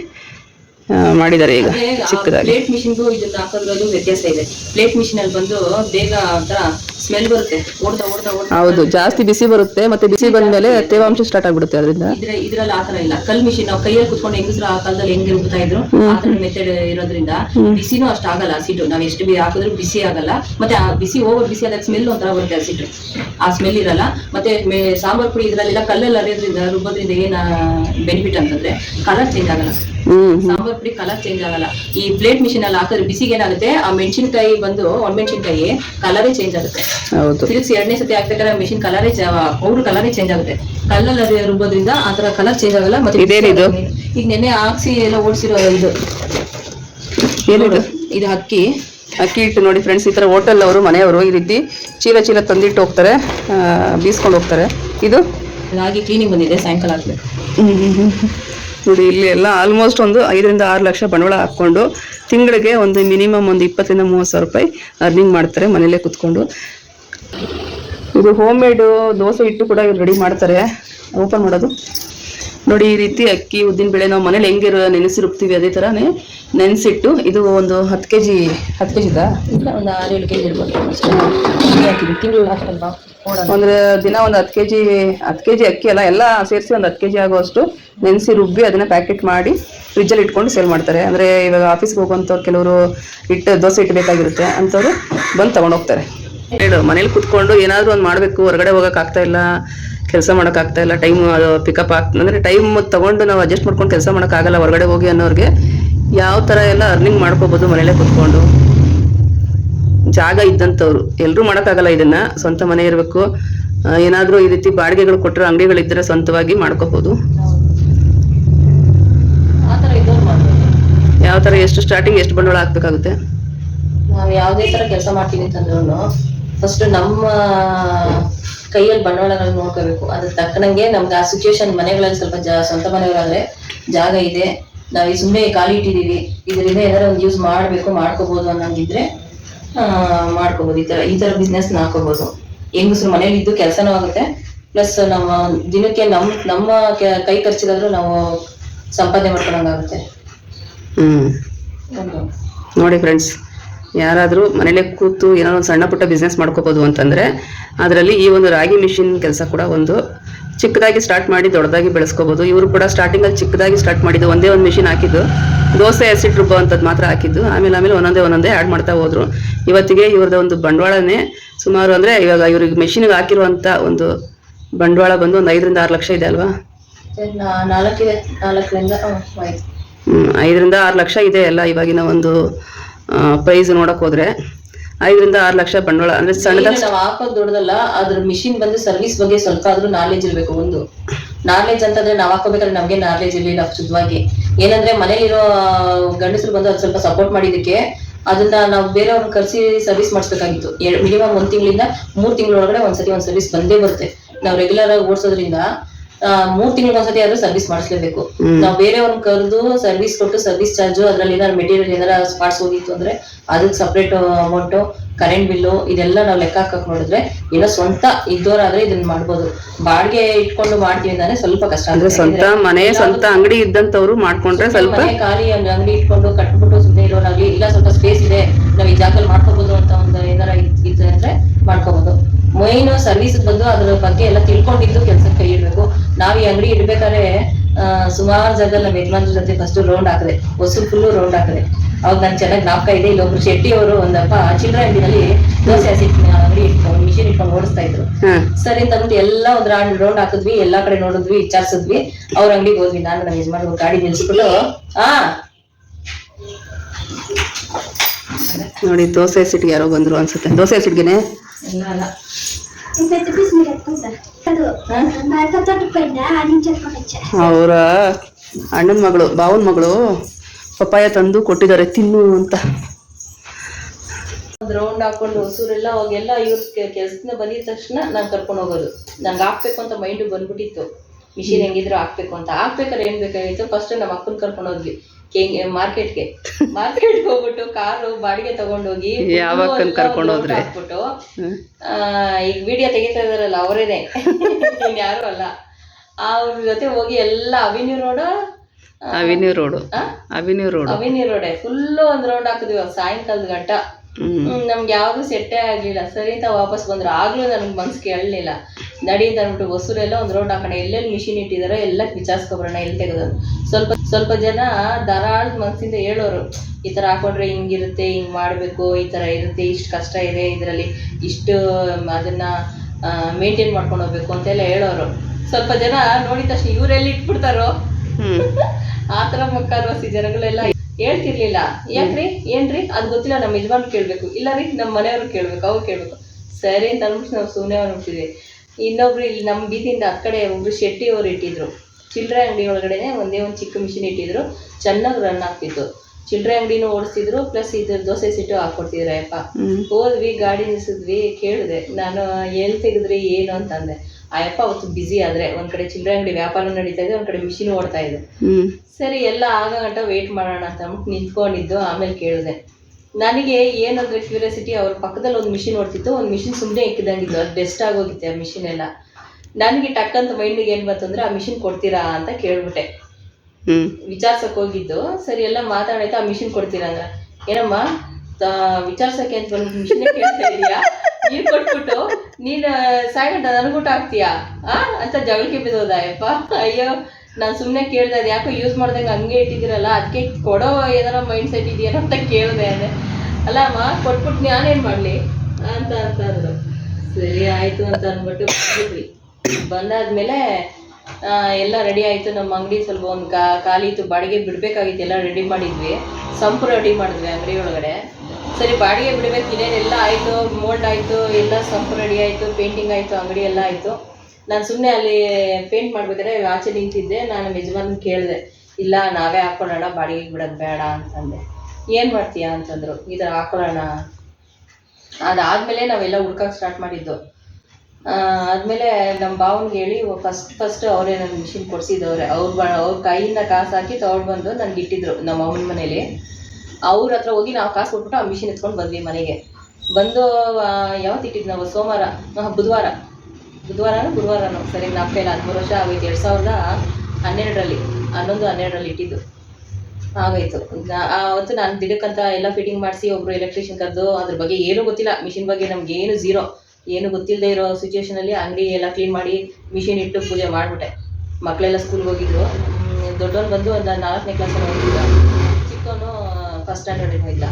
ಮಾಡಿದ್ದಾರೆ ಈಗ ಚಿಕ್ಕದಾಗಿ. ಪ್ಲೇಟ್ ಮಿಷಿನ್ಗೂ ಇದನ್ನ ಹಾಕೋದ್ರಲ್ಲೂ ವ್ಯತ್ಯಾಸ ಇದೆ. ಪ್ಲೇಟ್ ಮಿಷಿನಲ್ಲಿ ಬಂದು ಬೇಗ ಒಂಥರ ಸ್ಮೆಲ್ ಬರುತ್ತೆ. ಓಡ್ತಾ ಓಡ್ತಾ ಓಡ್ತಾ. ಹೌದು ಜಾಸ್ತಿ ಬಿಸಿ ಬರುತ್ತೆ ಮತ್ತೆ ಬಿಸಿ ಬಂದ್ಮೇಲೆ ತೇವಾಂಶ ಸ್ಟಾರ್ಟ್ ಆಗ್ಬಿಡುತ್ತೆ ಅದರಿಂದ. ಇದ್ರೆ ಇದ್ರಲ್ಲಿ ಆತರ ಇಲ್ಲ. ಕಲ್ ಮಿಷಿನ್ ನಾವು ಕೈಯಲ್ಲಿ ಕುತ್ಕೊಂಡು ಹೆಂಗಸ್ರು ಆ ಕಾಲದಲ್ಲಿ ಹೆಂಗ್ ರುಬ್ತಾ ಇದ್ರು ಆತರ ಮೆಥಡ್ ಇರೋದ್ರಿಂದ ಬಿಸಿನೂ ಅಷ್ಟು ಆಗಲ್ಲ ಹಸಿಟ್ಟು ನಾವ್ ಎಷ್ಟು ಬಿ ಹಾಕಿದ್ರು ಬಿಸಿ ಆಗಲ್ಲ. ಮತ್ತೆ ಆ ಬಿಸಿ ಓವರ್ ಬಿಸಿ ಆದಾಗ ಸ್ಮೆಲ್ ಒಂಥರ ಬರುತ್ತೆ ಹಸಿಟ್ಟು ಆ ಸ್ಮೆಲ್ ಇರಲ್ಲ. ಮತ್ತೆ ಸಾಂಬಾರ್ ಪುಡಿ ಇದ್ರಲ್ಲೆಲ್ಲ ಕಲ್ಲಲ್ಲಿ ಅರಿಯೋದ್ರಿಂದ ರುಬ್ಬೋದ್ರಿಂದ ಏನ ಬೆನಿಫಿಟ್ ಅಂತಂದ್ರೆ ಕಲರ್ ಚೇಂಜ್ ಆಗಲ್ಲ. ಸಾಂಬಾರ್ ಪುಡಿ ಕಲರ್ ಚೇಂಜ್ ಆಗಲ್ಲ. ಈ ಪ್ಲೇಟ್ ಮಿಷಿನ್ ಅಲ್ಲಿ ಹಾಕಿದ್ರೆ ಬಿಸಿಗೆ ಏನಾಗುತ್ತೆ ಆ ಮೆಣಸಿನಕಾಯಿ ಬಂದು ಒಣಮೆಣಸಿನಕಾಯಿ ಕಲರೇ ಚೇಂಜ್ ಆಗುತ್ತೆ. ಹೌದು. ತಿರುಗಿಸಿ ಎರಡನೇ ಸತಿ ಹಾಕ್ಬೇಕಾದ್ರೆ ಮಿಷಿನ್ ಕಲರೇ ಪೌಡರ್ ಕಲರೇ ಚೇಂಜ್ ಆಗುತ್ತೆ. ಕಲ್ಲಲ್ಲಿ ಅದೇ ರುಬ್ಬೋದ್ರಿಂದ ಆ ತರ ಕಲರ್ ಚೇಂಜ್ ಆಗಲ್ಲ ಮತ್ತೆ ಇದೇನಿದು? ಈಗ ನೆನ್ನೆ ಹಾಕ್ಸಿ ಎಲ್ಲ ಓಡಿಸಿರೋ ಇದು. ಏನಿದು? ಇದು ಅಕ್ಕಿ. ಅಕ್ಕಿ ಇಟ್ಟು ನೋಡಿ ಫ್ರೆಂಡ್ಸ್ ಈ ತರ ಹೋಟೆಲ್ ಅವರು ಮನೆಯವರು ಈ ರೀತಿ ಚೀಲ ಚೀಲ ತಂದಿಟ್ಟು ಹೋಗ್ತಾರೆ ಬೀಸ್ಕೊಂಡು ಹೋಗ್ತಾರೆ. ಇದು? ರಾಗಿ ಕ್ಲೀನಿಂಗ್ ಬಂದಿದೆ ಸಾಯಂಕಾಲ ಆಗಬೇಕು ನೋಡಿ ಇಲ್ಲಿ ಎಲ್ಲ ಆಲ್ಮೋಸ್ಟ್ ಒಂದು ಐದರಿಂದ ಆರು ಲಕ್ಷ ಬಂಡವಾಳ ಹಾಕ್ಕೊಂಡು ತಿಂಗಳಿಗೆ ಒಂದು ಮಿನಿಮಮ್ ಒಂದು ಇಪ್ಪತ್ತರಿಂದ ಮೂವತ್ತು ಸಾವಿರ ರೂಪಾಯಿ ಅರ್ನಿಂಗ್ ಮಾಡ್ತಾರೆ ಮನೇಲೆ ಕುತ್ಕೊಂಡು. ಇದು ಹೋಮ್ ಮೇಡ್ ದೋಸೆ ಹಿಟ್ಟು ಕೂಡ ಇವ್ರು ರೆಡಿ ಮಾಡ್ತಾರೆ. ಓಪನ್ ಮಾಡೋದು. ನೋಡಿ ಈ ರೀತಿ ಅಕ್ಕಿ ಉದ್ದಿನ ಬೇಳೆ ನಾವು ಮನೇಲಿ ಹೆಂಗೆ ನೆನೆಸಿ ರುಬ್ತೀವಿ ಅದೇ ಥರನೇ ನೆನೆಸಿಟ್ಟು ಇದು ಒಂದು ಹತ್ತು ಕೆ ಜಿ ಹತ್ತು ಕೆ ಜಿದಾ ಇಲ್ಲ ಒಂದು ಆರು ಏಳು ಇರ್ಬೋದು. ಅಷ್ಟೇ. ಕಮ್ಮಿ ಹಾಕಿದ್ವಿ. ತಿಂಗಳು ದಿನ ಒಂದು ಹತ್ತು ಕೆ ಜಿ ಹತ್ತು ಕೆ ಜಿ ಅಕ್ಕಿ ಅಲ್ಲ ಎಲ್ಲ ಸೇರಿಸಿ ಒಂದು ಹತ್ತು ಕೆ ಜಿ ಆಗುವಷ್ಟು ನೆನೆಸಿ ರುಬ್ಬಿ ಅದನ್ನ ಪ್ಯಾಕೆಟ್ ಮಾಡಿ ಫ್ರಿಜ್ಜಲ್ಲಿ ಇಟ್ಕೊಂಡು ಸೇಲ್ ಮಾಡ್ತಾರೆ. ಅಂದರೆ ಇವಾಗ ಆಫೀಸ್ಗೆ ಹೋಗುವಂಥವ್ರು ಕೆಲವರು ಹಿಟ್ಟು ದೋಸೆ ಹಿಟ್ಟು ಬೇಕಾಗಿರುತ್ತೆ. ಅಂಥವ್ರು ಬಂದು ತೊಗೊಂಡೋಗ್ತಾರೆ. ಹೇಳು ಮನೇಲಿ ಕುತ್ಕೊಂಡು ಏನಾದರೂ ಒಂದು ಮಾಡಬೇಕು ಹೊರಗಡೆ ಹೋಗೋಕೆ ಆಗ್ತಾ ಇಲ್ಲ ಕೆಲಸ ಮಾಡೋಕ್ಕಾಗ್ತಾ ಇಲ್ಲ ಟೈಮ್ ಅದು ಪಿಕಪ್ ಆಗ್ ಅಂದರೆ ಟೈಮ್ ತಗೊಂಡು ನಾವು ಅಡ್ಜಸ್ಟ್ ಮಾಡ್ಕೊಂಡು ಕೆಲಸ ಮಾಡೋಕ್ಕಾಗಲ್ಲ ಹೊರಗಡೆ ಹೋಗಿ ಅನ್ನೋರಿಗೆ ಯಾವ ಥರ ಎಲ್ಲ ಅರ್ನಿಂಗ್ ಮಾಡ್ಕೋಬೋದು ಮನೇಲೇ ಕುತ್ಕೊಂಡು. ಜಾಗ ಇದ್ದಂಥವ್ರು ಎಲ್ಲರೂ ಮಾಡೋಕ್ಕಾಗಲ್ಲ ಇದನ್ನ ಸ್ವಂತ ಮನೆ ಇರಬೇಕು ಏನಾದರೂ ಈ ರೀತಿ ಬಾಡಿಗೆಗಳು ಕೊಟ್ಟರೆ ಅಂಗಡಿಗಳಿದ್ದರೆ ಸ್ವಂತವಾಗಿ ಮಾಡ್ಕೋಬೋದು. ಯಾವ ಥರ ಎಷ್ಟು ಸ್ಟಾರ್ಟಿಂಗ್ ಎಷ್ಟು ಬಂಡವಾಳ ಹಾಕ್ಬೇಕಾಗುತ್ತೆ? ನಾವು ಯಾವುದೇ ಥರ ಕೆಲಸ ಮಾಡ್ತೀವಿ ಅಂತಂದ್ರೂ ಫಸ್ಟ್ ನಮ್ಮ ಕೈಯಲ್ಲಿ ಬಂಡವಾಳಗಳನ್ನ ನೋಡ್ಕೋಬೇಕು. ಅದ್ರ ತಕ್ಕನಂಗೆ ನಮ್ಗೆ ಆ ಸಿಚುವೇಶನ್ ಮನೆಗಳಲ್ಲಿ ಸ್ವಲ್ಪ ಜಾ ಸ್ವಂತ ಮನೆಗಳಾದ್ರೆ ಜಾಗ ಇದೆ. ನಾವು ಈ ಸುಮ್ಮನೆ ಖಾಲಿ ಇಟ್ಟಿದೀವಿ ಇದರಿಂದ ಏನಾರ ಒಂದು ಯೂಸ್ ಮಾಡಬೇಕು ಮಾಡ್ಕೋಬಹುದು ಅನ್ನೋಂಗಿದ್ರೆ ಆ, ಮಾಡ್ಕೋಬಹುದು ಈ ತರ ಈ ತರ ಬಿಸ್ನೆಸ್ ಹಾಕೋಬಹುದು ಹೆಂಗಸ್ರು ಮನೇಲಿ ಇದ್ದು ಕೆಲಸನೂ ಆಗುತ್ತೆ. ಪ್ಲಸ್ ನಮ್ಮ ದಿನಕ್ಕೆ ನಮ್ ನಮ್ಮ ಕೆ- ಕೈ ಖರ್ಚಿಗಾದ್ರೂ ನಾವು ಸಂಪಾದನೆ ಮಾಡ್ಕೊಳಂಗಾಗುತ್ತೆ. ಹ್ಮ್. ನೋಡಿ ಫ್ರೆಂಡ್ಸ್ ಯಾರಾದರೂ ಮನೇಲೆ ಕೂತು ಏನೋ ಒಂದು ಸಣ್ಣ ಪುಟ್ಟ ಬಿಸ್ನೆಸ್ ಮಾಡ್ಕೋಬೋದು ಅಂತಂದರೆ ಅದರಲ್ಲಿ ಈ ಒಂದು ರಾಗಿ ಮಿಷಿನ್ ಕೆಲಸ ಕೂಡ ಒಂದು ಚಿಕ್ಕದಾಗಿ ಸ್ಟಾರ್ಟ್ ಮಾಡಿ ದೊಡ್ಡದಾಗಿ ಬೆಳೆಸ್ಕೋಬೋದು. ಇವರು ಕೂಡ ಸ್ಟಾರ್ಟಿಂಗಲ್ಲಿ ಚಿಕ್ಕದಾಗಿ ಸ್ಟಾರ್ಟ್ ಮಾಡಿದ್ದು ಒಂದೇ ಒಂದು ಮಿಷಿನ್ ಹಾಕಿದ್ದು. ದೋಸೆ ಎಸಿಟ್ ರುಬ್ಬೋ ಅಂಥದ್ದು ಮಾತ್ರ ಹಾಕಿದ್ದು. ಆಮೇಲೆ ಆಮೇಲೆ ಒಂದೊಂದೇ ಒಂದೊಂದೇ ಆ್ಯಡ್ ಮಾಡ್ತಾ ಹೋದರು. ಇವತ್ತಿಗೆ ಇವ್ರದ್ದು ಒಂದು ಬಂಡವಾಳನೇ ಸುಮಾರು ಅಂದರೆ ಇವಾಗ ಇವ್ರಿಗೆ ಮೆಷಿನ್ಗೆ ಹಾಕಿರುವಂಥ ಒಂದು ಬಂಡವಾಳ ಬಂದು ಒಂದು ಐದರಿಂದ ಆರು ಲಕ್ಷ ಇದೆ ಅಲ್ವಾ? ಹ್ಞೂ ನಾಲ್ಕರಿಂದ ಐದರಿಂದ ಆರು ಲಕ್ಷ ಇದೆ ಅಲ್ಲ ಇವಾಗಿನ ಒಂದು ಪ್ರೈಸ್ ನೋಡಕ್ ಹೋದ್ರೆ ಐದರಿಂದ ಆರು ಲಕ್ಷ ಬಂಡವಾಳ ಅಂದ್ರೆ ನಾವು ಹಾಕೋದ್ ದೊಡ್ಡದಲ್ಲ ಅದ್ರ ಮಿಷಿನ್ ಬಂದು ಸರ್ವಿಸ್ ಬಗ್ಗೆ ಸ್ವಲ್ಪ ಆದ್ರೂ ನಾಲೆಜ್ ಇರ್ಬೇಕು ಒಂದು. ನಾಲೆಜ್ ಅಂತಂದ್ರೆ ನಾವ್ ಹಾಕೋಬೇಕಾದ್ರೆ ನಮ್ಗೆ ನಾಲೆಜ್ ಇರ್ಲಿಲ್ಲ ಶುದ್ಧವಾಗಿ. ಏನಂದ್ರೆ ಮನೇಲಿರೋ ಗಂಡಸರು ಬಂದು ಅದ್ ಸ್ವಲ್ಪ ಸಪೋರ್ಟ್ ಮಾಡಿದಕ್ಕೆ ಅದನ್ನ ನಾವು ಬೇರೆಯವ್ರನ್ನ ಕರೆಸಿ ಸರ್ವಿಸ್ ಮಾಡಿಸ್ಬೇಕಾಗಿತ್ತು. ಮಿನಿಮಮ್ ಒಂದ್ ತಿಂಗಳಿಂದ ಮೂರ್ ತಿಂಗಳೊಳಗಡೆ ಒಂದ್ಸತಿ ಒಂದ್ ಸರ್ವಿಸ್ ಬಂದೇ ಬರುತ್ತೆ. ನಾವು ರೆಗ್ಯುಲರ್ ಆಗಿ ಓಡಿಸೋದ್ರಿಂದ ಮೂರ್ ತಿಂಗಳಿಗೆ ಒಂದ್ಸತಿ ಆದ್ರೂ ಸರ್ವಿಸ್ ಮಾಡಿಸ್ಲೇಬೇಕು. ನಾವು ಬೇರೆಯವ್ರನ್ನ ಕರೆದು ಸರ್ವಿಸ್ ಕೊಟ್ಟು ಸರ್ವಿಸ್ ಚಾರ್ಜ್ ಅದ್ರಲ್ಲಿ ಏನಾದ್ರು ಮೆಟೀರಿಯಲ್ ಏನಾರ ಸ್ಪಾರ್ಟ್ಸ್ ಹೋಗಿತ್ತು ಅಂದ್ರೆ ಅದಕ್ಕೆ ಸಪ್ರೇಟ್ ಅಮೌಂಟ್ ಕರೆಂಟ್ ಬಿಲ್ಲು ಇದೆಲ್ಲ ನಾವು ಲೆಕ್ಕ ಹಾಕಕ್ ನೋಡಿದ್ರೆ ಏನೋ ಸ್ವಂತ ಇದ್ದವರಾದ್ರೆ ಇದನ್ನ ಮಾಡ್ಬೋದು. ಬಾಡಿಗೆ ಇಟ್ಕೊಂಡು ಮಾಡ್ತೀವಿ ಅಂದ್ರೆ ಸ್ವಲ್ಪ ಕಷ್ಟ ಅಂದ್ರೆ. ಸ್ವಂತ ಮನೆ ಸ್ವಂತ ಅಂಗಡಿ ಇದ್ದಂತವ್ರು ಮಾಡ್ಕೊಂಡ್ರೆ ಸ್ವಲ್ಪ ಖಾಲಿ ಅಂಗಡಿ ಇಟ್ಕೊಂಡು ಕಟ್ಬಿಟ್ಟು ಸುಮ್ಮನೆ ಇರೋರಾಗ್ಲಿ ಇಲ್ಲ ಸ್ವಲ್ಪ ಸ್ಪೇಸ್ ಇದೆ ನಾವ್ ಈ ಜಾಗದಲ್ಲಿ ಮಾಡ್ಕೋಬಹುದು ಅಂತ ಒಂದು ಏನಾರ ಇದ್ರೆ ಇದೆ ಅಂದ್ರೆ ಮಾಡ್ಕೋಬಹುದು ಮೈನ್ ಸರ್ವಿಸ್ ಬಂದು ಅದ್ರ ಬಗ್ಗೆ ಎಲ್ಲ ತಿಳ್ಕೊಂಡಿದ್ದು ಕೆಲ್ಸಕ್ಕೆ ಕೈ ಇಡ್ಬೇಕು ನಾವ್ ಈ ಅಂಗಡಿ ಇಡ್ಬೇಕಾದ್ರೆ ಸುಮಾರು ಜಾಗದಲ್ಲಿ ನಮ್ಮ ಯಜಮಾನ್ರ ಜೊತೆ ಫಸ್ಟ್ ರೌಂಡ್ ಹಾಕದೆ. ಹೊಸ ಫುಲ್ಲು ರೌಂಡ್ ಹಾಕದೆ. ಅವಾಗ ನನ್ ಚೆನ್ನಾಗಿ ಜ್ಞಾಪಕ ಇದೆ. ಇಲ್ಲೊಬ್ರು ಶೆಟ್ಟಿ ಅವರು ಒಂದಪ್ಪ ಚಿಲ್ಡ್ರ ಅಂಗಡಿನಲ್ಲಿ ದೋಸೆ ಹಸಿ ಅಂಗಡಿ ಇಟ್ಕೊಂಡು ಮಿಷಿನ್ ಇಟ್ಕೊಂಡು ಓಡಿಸ್ತಾ ಇದ್ರು. ಸರಿ ಅಂತ ಎಲ್ಲಾ ಎಲ್ಲ ಒಂದ್ ರೌಂಡ್ ರೌಂಡ್ ಹಾಕಿದ್ವಿ. ಎಲ್ಲಾ ಕಡೆ ನೋಡಿದ್ವಿ ವಿಚಾರಿಸಿದ್ವಿ. ಅವ್ರ ಅಂಗಡಿಗೆ ಹೋದ್ವಿ. ನಾನು ನಮ್ಮ ಯಜಮಾನ್ ಗಾಡಿ ನಿಲ್ಸ್ಬಿಟ್ಟು ಆ. ನೋಡಿ ದೋಸೆ ಸಿಟ್ಟಿಗೆ ಯಾರೋ ಬಂದ್ರು ಅನ್ಸುತ್ತೆ. ದೋಸೆ ಸಿಟ್ಟಿಗೆನೆ ಇಲ್ಲ ಅವರ ಅಣ್ಣನ ಮಗಳು ಬಾವನ್ ಮಗಳು ಪಪ್ಪಾಯ ತಂದು ಕೊಟ್ಟಿದ್ದಾರೆ ತಿನ್ನು ಅಂತ. ರೌಂಡ್ ಹಾಕೊಂಡು ಹೊಸೂರೆಲ್ಲ ಅವಾಗೆಲ್ಲ ಇವ್ರ ಕೆಲ್ಸದಿಂದ ಬಂದಿದ ತಕ್ಷಣ ನಾನು ಕರ್ಕೊಂಡು ಹೋಗೋದು. ನಂಗೆ ಹಾಕ್ಬೇಕು ಅಂತ ಮೈಂಡ್ ಬಂದ್ಬಿಟ್ಟಿತ್ತು. ಮಿಷಿನ್ ಹೆಂಗಿದ್ರು ಹಾಕ್ಬೇಕು ಅಂತ. ಹಾಕ್ಬೇಕಾದ್ರೆ ಏನು ಬೇಕಾಗಿತ್ತು? ಫಸ್ಟ್ ನಮ್ಮ ಅಪ್ಪನ ಕರ್ಕೊಂಡು ಹೋದ್ವಿ. ಮಾರ್ಕೆಟ್ಗೆ ಮಾರ್ಕೆಟ್ ಹೋಗ್ಬಿಟ್ಟು ಕಾರು ಬಾಡಿಗೆ ತಗೊಂಡೋಗಿ ಹೋಗಿ ಅಕ್ಕನ್ ಕರ್ಕೊಂಡ್ ಹೋದ್ರಿ? ಈಗ ವಿಡಿಯೋ ತೆಗಿತಾ ಇದಾರಲ್ಲ ಅವರೇನೆ. [LAUGHS] ಯಾರು ಅಲ್ಲ. ಅವ್ರ ಜೊತೆ ಹೋಗಿ ಎಲ್ಲ avenue road avenue road avenue road avenue ರೋಡೆ full ಒಂದ್ ರೌಂಡ್ ಹಾಕಿದ್ವಿ ಸಾಯಂಕಾಲದ ಗಂಟ. ನಮ್ಗೆ ಯಾವ್ದು ಸೆಟ್ಟೇ ಆಗ್ಲಿಲ್ಲ. ಸರಿ ಅಂತ ವಾಪಸ್ ಬಂದ್ರು. ಆಗ್ಲೂ ನನ್ಗೆ ಮನ್ಸ್ ಕೇಳಲಿಲ್ಲ. ನಡಿ ಅಂತ ಅಂದ್ಬಿಟ್ಟು ಹೊಸೂರೆಲ್ಲ ಒಂದ್ ರೋಡ್ ಹಾಕೋಣ ಎಲ್ಲೆಲ್ಲಿ ಮಿಷಿನ್ ಇಟ್ಟಿದಾರೋ ಎಲ್ಲ ವಿಚಾರಿಸ್ಕೊಬರೋಣ ಎಲ್ಲಿ ತೆಗೆದು ಸ್ವಲ್ಪ ಸ್ವಲ್ಪ ಜನ ಧಾರಾಳ್ ಮನಸ್ಸಿಂದ ಹೇಳೋರು ಈ ತರ ಹಾಕೊಂಡ್ರೆ ಹಿಂಗಿರುತ್ತೆ ಹಿಂಗ್ ಮಾಡ್ಬೇಕು ಈ ತರ ಇರುತ್ತೆ ಇಷ್ಟು ಕಷ್ಟ ಇದೆ ಇದರಲ್ಲಿ ಇಷ್ಟು ಅದನ್ನ ಮೇಂಟೈನ್ ಮಾಡ್ಕೊಂಡು ಹೋಗ್ಬೇಕು ಅಂತೆಲ್ಲ ಹೇಳೋರು. ಸ್ವಲ್ಪ ಜನ ನೋಡಿದ ತಕ್ಷಣ ಇವರೆಲ್ಲಿ ಇಟ್ಬಿಡ್ತಾರೋ? ಆತರ [LAUGHS] ಆ ಥರ ಜನಗಳೆಲ್ಲ ಹೇಳ್ತಿರ್ಲಿಲ್ಲ. ಯಾಕ್ರಿ? ಏನ್ರಿ? ಅದು ಗೊತ್ತಿಲ್ಲ ನಮ್ಮ ಯಜಮಾನ್ ಕೇಳ್ಬೇಕು. ಇಲ್ಲ ರೀ ನಮ್ಮ ಮನೆಯವ್ರು ಕೇಳ್ಬೇಕು ಅವ್ರು ಕೇಳ್ಬೇಕು. ಸರಿ ಅಂತ ಅಂದ್ಬಿಟ್ಟು ನಾವು ಸುಮ್ಮನೆ ನೋಡ್ತಿದ್ವಿ ಇನ್ನೊಬ್ರು ಇಲ್ಲಿ ನಮ್ಮ ಬೀದಿಯಿಂದ ಆ ಕಡೆ ಒಬ್ರು ಶೆಟ್ಟಿ ಅವ್ರು ಇಟ್ಟಿದ್ರು. ಚಿಲ್ಲರೆ ಅಂಗಡಿ ಒಳಗಡೆನೆ ಒಂದೇ ಒಂದು ಚಿಕ್ಕ ಮಿಷಿನ್ ಇಟ್ಟಿದ್ರು. ಚೆನ್ನಾಗಿ ರನ್ ಆಗ್ತಿತ್ತು. ಚಿಲ್ಲರೆ ಅಂಗಡಿನೂ ಓಡಿಸ್ತಿದ್ರು ಪ್ಲಸ್ ಇದ್ರ ದೋಸೆ ಸಿಟ್ಟು ಹಾಕ್ಕೊಡ್ತಿದ್ರಪ್ಪ ಹೋದ್ವಿ ಗಾಡಿ ನಿಲ್ಸಿದ್ವಿ ಕೇಳಿದೆ. ನಾನು ಎಲ್ಲಿ ತೆಗೆದ್ರಿ ಏನು? ಅಂತಂದೆ. ಆ ಅಪ್ಪ ಅವತ್ತು ಬ್ಯುಸಿ ಆದ್ರೆ ಒಂದ್ ಕಡೆ ಚಿಲ್ಲರೆ ಅಂಗಡಿ ವ್ಯಾಪಾರ ನಡೀತಾ ಇದೆ ಒಂದ್ ಕಡೆ ಮಿಷಿನ್ ಓಡ್ತಾ ಇದೆ. ಸರಿ ಎಲ್ಲ ಆಗ ಗಂಟ ವೇಟ್ ಮಾಡೋಣ ಅಂತ ಅಂದ್ಬಿಟ್ಟು ನಿಂತ್ಕೊಂಡಿದ್ದು ಆಮೇಲೆ ಕೇಳಿದೆ. ನನಗೆ ಏನಂದ್ರೆ ಕ್ಯೂರಿಯಾಸಿಟಿ ಅವ್ರ ಪಕ್ಕದಲ್ಲಿ ಒಂದು ಮಿಷಿನ್ ಓಡ್ತಿತ್ತು ಒಂದು ಮಿಷಿನ್ ಸುಮ್ಮನೆ ಇಕ್ಕಿದಂಗಿತ್ತು ಅದು ಬೆಸ್ಟ್ ಆಗೋಗಿತ್ತು ಆ ಮಿಷಿನ್ ಎಲ್ಲ. ನನಗೆ ಟಕ್ ಅಂತ ಮೈಂಡಿಗೆ ಏನು ಬಂತಂದ್ರೆ ಆ ಮಿಷಿನ್ ಕೊಡ್ತೀರಾ ಅಂತ ಕೇಳ್ಬಿಟ್ಟೆ. ವಿಚಾರ್ಸಕ್ ಹೋಗಿದ್ದು ಸರಿ ಎಲ್ಲ ಮಾತಾಡೈತೆ ಆ ಮಿಷಿನ್ ಕೊಡ್ತೀರಾ ಅಂದ್ರೆ. ಏನಮ್ಮ ವಿಚಾರ್ಸಕ್ಕೆ ಅಂತ ಬಂದು ಮಿಷಿನ್ ಕೇಳ್ತಾ ಇದೀಯಾ? ನೀನ್ ಕೊಟ್ಬಿಟ್ಟು, ನೀನ್ ಸಾಯಂಕಾಲ ನನ್ಗೂಟ ಹಾಕ್ತೀಯಾ ಆ? ಅಂತ ಜಗಳಕ್ಕೆ ಬಿದ್ದೋದ ಯಪ್ಪ. ಅಯ್ಯೋ, ನಾನು ಸುಮ್ಮನೆ ಕೇಳ್ದೆ, ಅದು ಯಾಕೋ ಯೂಸ್ ಮಾಡ್ದಂಗೆ ಹಂಗೆ ಇಟ್ಟಿದ್ದೀರಲ್ಲ ಅದಕ್ಕೆ ಕೊಡೋ ಏನಾರ ಮೈಂಡ್ ಸೆಟ್ ಇದೆಯೇನೋ ಅಂತ ಕೇಳಿದೆ ಅಂದೆ. ಅಲ್ಲ ಅಮ್ಮ ಕೊಟ್ಬಿಟ್ಟು ನಾನೇನು ಮಾಡಲಿ? ಅಂತ ಅಂತ ಅಂದ್ರು ಸರಿ, ಆಯಿತು ಅಂತ ಅಂದ್ಬಿಟ್ಟು ಬಂದ್ಬಿಟ್ರಿ ಬಂದಾದ್ಮೇಲೆ ಎಲ್ಲ ರೆಡಿ ಆಯಿತು. ನಮ್ಮ ಅಂಗಡಿ ಸ್ವಲ್ಪ ಒಂದು ಖಾಲಿ ಇತ್ತು. ಬಾಡಿಗೆ ಬಿಡಬೇಕಾಗಿತ್ತು. ಎಲ್ಲ ರೆಡಿ ಮಾಡಿದ್ವಿ. ಸಂಪು ರೆಡಿ ಮಾಡಿದ್ವಿ ಅಂಗಡಿ ಒಳಗಡೆ ಸರಿ, ಬಾಡಿಗೆ ಬಿಡಬೇಕು ಇನ್ನೇನೆಲ್ಲ ಆಯಿತು ಮೋಲ್ಡ್ ಆಯಿತು, ಎಲ್ಲ ಸಂಪು ರೆಡಿ ಆಯಿತು ಪೇಂಟಿಂಗ್ ಆಯಿತು, ಅಂಗಡಿ ಎಲ್ಲ ಆಯಿತು. ನಾನು ಸುಮ್ಮನೆ ಅಲ್ಲಿ ಪೇಂಟ್ ಮಾಡ್ಬೇಕಾದ್ರೆ ಆಚೆ ನಿಂತಿದ್ದೆ, ನಾನು ಯಜಮಾನ್ ಕೇಳಿದೆ, ಇಲ್ಲ, ನಾವೇ ಹಾಕೊಳ್ಳೋಣ ಬಾಡಿಗೆ ಬಿಡೋದು ಬೇಡ ಅಂತಂದೆ. ಏನು ಮಾಡ್ತೀಯಾ? ಅಂತಂದರು. ಈ ಥರ ಹಾಕೊಳ್ಳೋಣ. ಅದಾದಮೇಲೆ ನಾವೆಲ್ಲ ಹುಡ್ಕಕ್ಕೆ ಸ್ಟಾರ್ಟ್ ಮಾಡಿದ್ದು. ಆದ್ಮೇಲೆ ನಮ್ಮ ಭಾವನಿಗೆ ಹೇಳಿ ಫಸ್ಟ್ ಫಸ್ಟ್ ಅವರೇ ನನ್ನ ಮಿಷಿನ್ ಕೊಡಿಸಿದವ್ರೆ. ಅವ್ರು ಬ, ಅವ್ರ ಕೈಯಿಂದ ಕಾಸು ಹಾಕಿ ತೊಗೊಂಡು ಬಂದು ನನಗೆ ಇಟ್ಟಿದ್ರು ನಮ್ಮ ಅವನ ಮನೇಲಿ. ಅವ್ರ ಹತ್ರ ಹೋಗಿ ನಾವು ಕಾಸು ಕೊಟ್ಬಿಟ್ಟು ಆ ಮಿಷಿನ್ ಎತ್ಕೊಂಡು ಬಂದ್ವಿ ಮನೆಗೆ. ಬಂದು ಆ, ಯಾವತ್ತು ನಾವು? ಸೋಮವಾರ ಬುಧವಾರ. ಬುಧವಾರನೋ ಗುರುವಾರನೋ? ಸರಿ ನಾಲ್ಕು ಇಲ್ಲ. ಹದಿಮೂರು ವರ್ಷ ಆಗೋಯ್ತು. ಎರಡು ಸಾವಿರದ ಹನ್ನೆರಡರಲ್ಲಿ ಹನ್ನೊಂದು ಹನ್ನೆರಡರಲ್ಲಿ ಇಟ್ಟಿದ್ದು. ಆಗೋಯ್ತು. ಅವತ್ತು ನಾನು ದಿಡಕ್ಕಂತ ಎಲ್ಲ ಫಿಟ್ಟಿಂಗ್ ಮಾಡಿಸಿ ಒಬ್ರು ಎಲೆಕ್ಟ್ರಿಷಿಯನ್ ಕರೆದು ಅದ್ರ ಬಗ್ಗೆ ಏನೂ ಗೊತ್ತಿಲ್ಲ. ಮಿಷಿನ್ ಬಗ್ಗೆ ನಮ್ಗೆ ಏನು ಝೀರೋ ಏನು ಗೊತ್ತಿಲ್ಲದೆ ಇರೋ ಸಿಚುವೇಶನಲ್ಲಿ ಅಂಗಡಿ ಎಲ್ಲ ಕ್ಲೀನ್ ಮಾಡಿ ಮಿಷಿನ್ ಇಟ್ಟು ಪೂಜೆ ಮಾಡಿಬಿಟ್ಟೆ. ಮಕ್ಕಳೆಲ್ಲ ಸ್ಕೂಲ್ಗೆ ಹೋಗಿದ್ರು. ದೊಡ್ಡವನು ಬಂದು ಒಂದು ನಾಲ್ಕನೇ ಕ್ಲಾಸಲ್ಲಿ ಹೋಗಿದ್ದ ಫಸ್ಟ್ ಸ್ಟ್ಯಾಂಡರ್ಡಿಗೆ ಇಲ್ಲ.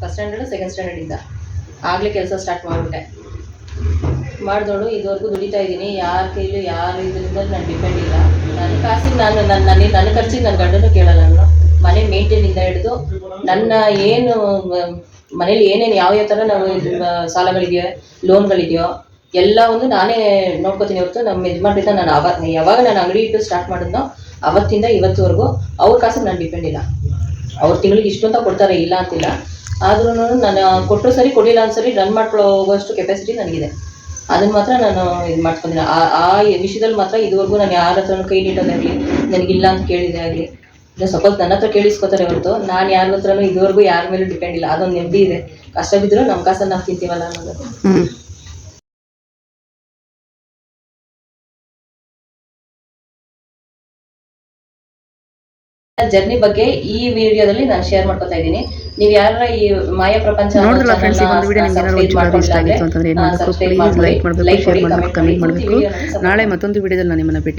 ಫಸ್ಟ್ ಸ್ಟ್ಯಾಂಡರ್ಡ್ ಸೆಕೆಂಡ್ ಸ್ಟ್ಯಾಂಡರ್ಡ್ ಇದ್ದ ಆಗಲೇ ಕೆಲಸ ಸ್ಟಾರ್ಟ್ ಮಾಡಿಬಿಟ್ಟೆ. ಮಾಡಿದೋಳು, ಇದುವರೆಗೂ ದುಡಿತಾ ಇದ್ದೀನಿ. ಯಾರ ಕೈಲೂ ಯಾರ ಇದರಿಂದ ನಾನು ಡಿಪೆಂಡ್ ಇಲ್ಲ. ನನ್ನ ಕಾಸಿಗೆ ನಾನು ನನ್ನ ನನಗೆ ನನ್ನ ಖರ್ಚಿಗೆ ನನ್ನ ಗಂಡನೂ ಕೇಳಲ್ಲ ನಾನು. ಮನೆ ಮೇಂಟೈನಿಂದ ಹಿಡಿದು ನನ್ನ ಏನು, ಮನೇಲಿ ಏನೇನು ಯಾವ ಯಾವ ಥರ ನಾವು ಸಾಲಗಳಿದೆಯೋ ಲೋನ್ಗಳಿದೆಯೋ ಎಲ್ಲ ಒಂದು ನಾನೇ ನೋಡ್ಕೋತೀನಿ ಹೊರತು ನಮ್ಮ ಯಜಮಾನ್ರಿಂದ ನಾನು ಅವಾಗ ಯಾವಾಗ ನಾನು ಅಂಗಡಿ ಇಟ್ಟು ಸ್ಟಾರ್ಟ್ ಮಾಡಿದ್ನೋ ಅವತ್ತಿಂದ ಇವತ್ತುವರೆಗೂ ಅವ್ರ ಕಾಸಿಗೆ ನಾನು ಡಿಪೆಂಡ್ ಇಲ್ಲ. ಅವ್ರ ತಿಂಗಳಿಗೆ ಇಷ್ಟು ಅಂತ ಕೊಡ್ತಾರೆ, ಇಲ್ಲ ಅಂತಿಲ್ಲ. ಆದ್ರೂ ನಾನು ಕೊಟ್ಟರು ಸರಿ ಕೊಡಿಲ್ಲ ಅಂತ ಸರಿ ರನ್ ಮಾಡ್ಕೊಳ್ಳೋ ಹೋಗೋಷ್ಟು ಕೆಪಾಸಿಟಿ ನನಗಿದೆ. ಅದನ್ನ ಮಾತ್ರ ನಾನು ಇದು ಮಾಡ್ಕೊಂಡಿಲ್ಲ ಆ ವಿಷಯದಲ್ಲಿ ಮಾತ್ರ ಇದುವರೆಗೂ ನಾನು ಯಾರ ಹತ್ರನೂ ಕೈ ನೀಡೋದಾಗಲಿ ನನಗಿಲ್ಲ ಅಂತ ಕೇಳಿದೆ ಆಗಲಿ ಸಪೋಸ್ ನನ್ನ ಹತ್ರ ಕೇಳಿಸ್ಕೊತಾರೆ ಹೊರತು, ನಾನು ಯಾರ ಹತ್ರನೂ ಇದುವರೆಗೂ ಯಾರ ಮೇಲೂ ಡಿಪೆಂಡ್ ಇಲ್ಲ. ಅದೊಂದು ನೆಮ್ಮದಿ ಇದೆ. ಕಷ್ಟ ಬಿದ್ದರೂ ನಮ್ಮ ಕಾಸನ್ನು ನಾವು ತಿಂತೀವಲ್ಲ ಅನ್ನೋದು. ಜರ್ನಿ ಬಗ್ಗೆ ಈ ವಿಡಿಯೋದಲ್ಲಿ ನಾನು ಶೇರ್ ಮಾಡ್ಕೊತಾ ಇದ್ದೀನಿ. ನೀವು ಯಾರ ಈ ಮಾಯಾ ಪ್ರಪಂಚ ಅನ್ನೋ ನೋಡಿದ್ರಲ್ಲ ಫ್ರೆಂಡ್ಸ್ ಈ ಒಂದು ವಿಡಿಯೋ ನಿಮ್ಗೆ ಏನಾದ್ರು subscribe ಇಷ್ಟ ಮಾಡ್ಕೊಂಡಿಲ್ಲ ಆಗಿತ್ತು ಅಂತಂದ್ರೆ ಏನು ಮಾಡಬೇಕು subscribe ಪ್ಲೀಸ್ ಲೈಕ್ ಮಾಡಬೇಕು ಶೇರ್ ಕಮೆಂಟ್ ನಾಳೆ ಮತ್ತೊಂದು ವಿಡಿಯೋದಲ್ಲಿ ನಾನು ನಿಮ್ಮನ್ನ ಭೇಟಿ